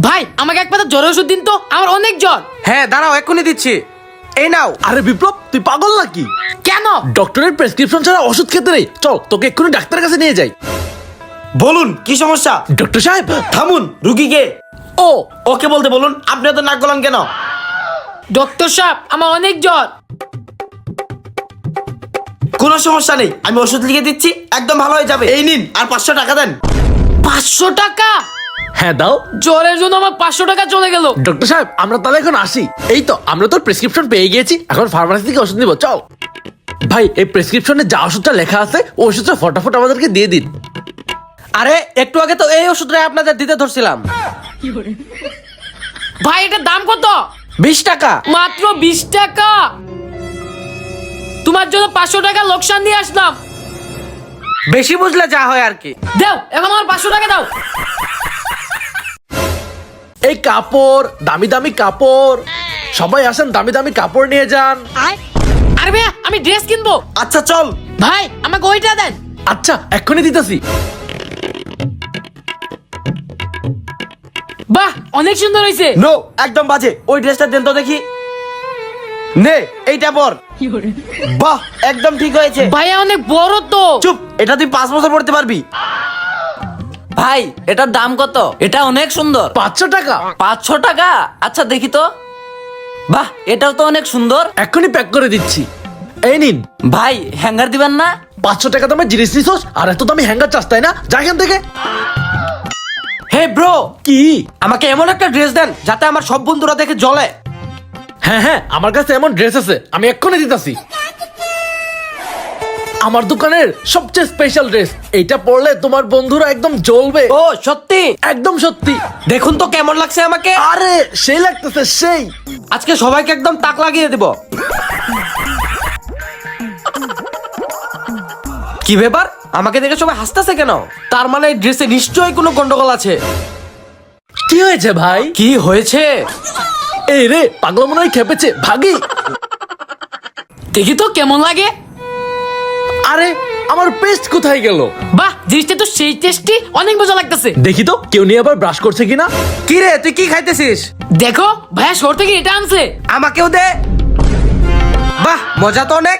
ভাই আমাকে এক পাতা জ্বরের ওষুধ দিন তো আমার অনেক জ্বর। হ্যাঁ দাঁড়াও এক্ষুনি দিচ্ছি। এই নাও। আরে বিপ্লব তুই পাগল নাকি? কেন? ডক্টরের প্রেসক্রিপশন ছাড়া ওষুধ খেতে নেই। চল তোকে এক্ষুনি ডাক্তারের কাছে নিয়ে যাই। বলুন কি সমস্যা? ডক্টর সাহেব থামুন রুগীকে। ও। ওকে বলতে বলুন আপনি তো নাক গলান কেন? ডক্টর সাহেব আমার অনেক জ্বর। কোনো সমস্যা নেই আমি ওষুধ লিখে দিচ্ছি একদম ভালো হয়ে যাবে। এই নিন আর পাঁচশো টাকা দেন। পাঁচশো টাকা? হ্যাঁ দাও। জ্বরের জন্য আমার পাঁচশো টাকা চলে গেল। ডক্টর সাহেব আমরা তাহলে এখন আসি। এই তো আমরা তোর প্রেসক্রিপশন পেয়ে গিয়েছি। এখন ফার্মাসি থেকে ওষুধ নিব চল। ভাই এই প্রেসক্রিপশনে যা ওষুধটা লেখা আছে ওষুধটা ফটাফট আমাদেরকে দিয়ে দিন। আরে একটু আগে তো এই ওষুধটাই আপনাদের দিতে ধরছিলাম। ভাই এটার দাম কত? বিশ টাকা। মাত্র বিশ টাকা। তোমার জন্য পাঁচশো টাকা লোকসান দিয়ে আসলাম। বেশি বুঝলে যা হয় আর কি। দাও এখন আমার পাঁচশো টাকা দাও। এই কাপড় দামি দামি কাপড়। সবাই আসেন দামি দামি কাপড় নিয়ে যান। আরে ভাইয়া আমি ড্রেস কিনবো। আচ্ছা চল। ভাই আমাকে ওইটা দেন। আচ্ছা এক্ষুনি দিতেছি। বাহ অনেক সুন্দর হয়েছে নো একদম বাজে। ওই ড্রেসটা দেন তো দেখি। নে এইটা পর। বাহ একদম ঠিক হয়েছে। ভাইয়া অনেক বড় তো। চুপ এটা তুই পাঁচ বছর পড়তে পারবি। ভাই এটার দাম কত? এটা অনেক সুন্দর। পাঁচশো টাকা? পাঁচশো টাকা? আচ্ছা দেখি তো। বাহ এটাও তো অনেক সুন্দর। এক্ষুনি প্যাক করে দিচ্ছি। এই নিন। ভাই হ্যাঙ্গার দিবেন না? পাঁচশো টাকা দামের জিনিস নিছোস? আর এত দামি হ্যাঙ্গার চাস তাই না? যা এখান থেকে। Hey bro! কি? আমাকে এমন একটা ড্রেস দেন যাতে আমার সব বন্ধুরা দেখে জ্বলে। হ্যাঁ হ্যাঁ আমার কাছে এমন ড্রেস আছে আমি এক্ষুনি দিতেছি। আমার দোকানের সবচেয়ে স্পেশাল ড্রেস এইটা পরলে তোমার বন্ধুরা একদম জ্বলবে। ও সত্যি? একদম সত্যি। দেখুন তো কেমন লাগছে আমাকে। আরে সেই লাগতেছে সেই। আজকে সবাইকে একদম তাক লাগিয়ে দেব। কি ব্যাপার? আমাকে দেখে সবাই হাসতেছে কেন? তার মানে এই ড্রেসে নিশ্চয়ই কোনো গন্ডগোল আছে। কি হয়েছে ভাই? কি হয়েছে? এই রে পাগল মনে হয় খেপেছে। ভাগি। দেখি তো কেমন লাগে। আরে আমার পেস্ট কোথায় গেল? বাহ জিনিসটা তো সেই টেস্টি অনেক মজা লাগতেছে। দেখি তো কেউ নিয়ে আবার ব্রাশ করছে কিনা? কি রে তুই কি খাইতেছিস? দেখো ভাইয়া শহর থেকে এটা আনছে। আমাকেও দে। বাহ মজা তো অনেক।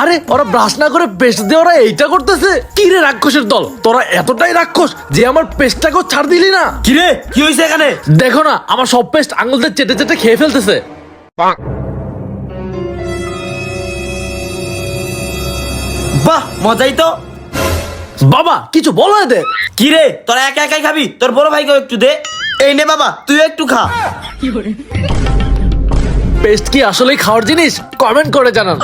আরে ওরা ব্রাশ না করে পেস্ট দিয়ে ওরা এইটা করতেছে? কি রে রাক্ষসের দল? তোরা এতটাই রাক্ষস যে আমার পেস্টটাকেও ছাড় দিলি না। কি রে কি হয়েছে এখানে? দেখো না আমার সব পেস্ট আঙুল দিয়ে চেটে চেটে খেয়ে ফেলতেছে। বাহ মজাই তো। বাবা কিছু বলো এদের। কি রে তোরা একা একাই খাবি? তোর বড় ভাইকেও একটু দে। এই নে বাবা তুই একটু খা। পেস্ট কি আসলেই খাওয়ার জিনিস? কমেন্ট করে জানান।